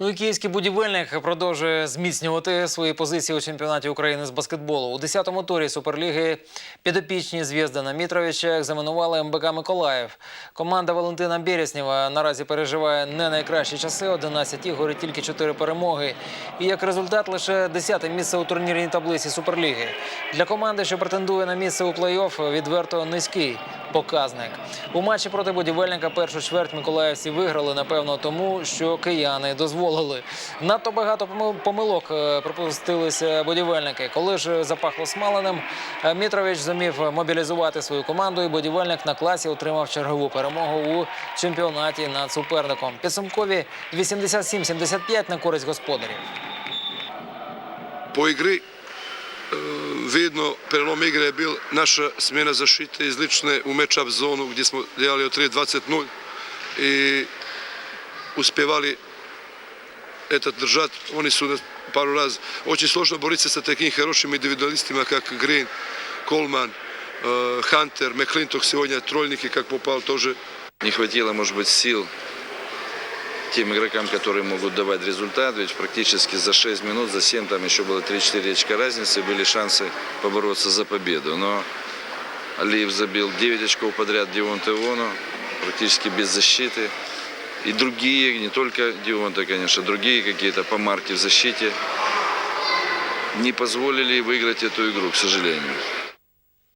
Ну і київський будівельник продовжує зміцнювати свої позиції у чемпіонаті України з баскетболу. У 10-му турі Суперліги підопічні Зв'єздана Мітровича екзаменували МБК Миколаїв. Команда Валентина Береснєва наразі переживає не найкращі часи. 11 ігор і тільки 4 перемоги. І як результат лише 10-те місце у турнірній таблиці Суперліги. Для команди, що претендує на місце у плей-офф, відверто низький показник. У матчі проти будівельника першу чверть миколаївці виграли, напевно, тому що кияни дозволили. Надто багато помилок е, припустилися будівельники. Коли ж запахло смаленим, е, Мітрович зумів мобілізувати свою команду, і будівельник на класі отримав чергову перемогу у чемпіонаті над суперником. Підсумкові 87-75 на користь господарів. po igri e, vidno prelom igre je bil naša smjena zaštite iz lične u match-up zonu gdje smo delali od 3-20-0 i uspjevali eto držati. Oni su paru raz очень сложно борiti se sa takim хорошим individualistima как Green, Coleman, e, Hunter, McClintock сегодня тройники как попал тоже Не хватило, может быть, сил тем игрокам, которые могут давать результат, ведь практически за 6 минут, за 7, там еще было 3-4 очка разницы, были шансы побороться за победу. Но Алиев забил 9 очков подряд Дионте Вону, практически без защиты. И другие, не только Дионта, конечно, другие какие-то помарки в защите не позволили выиграть эту игру, к сожалению.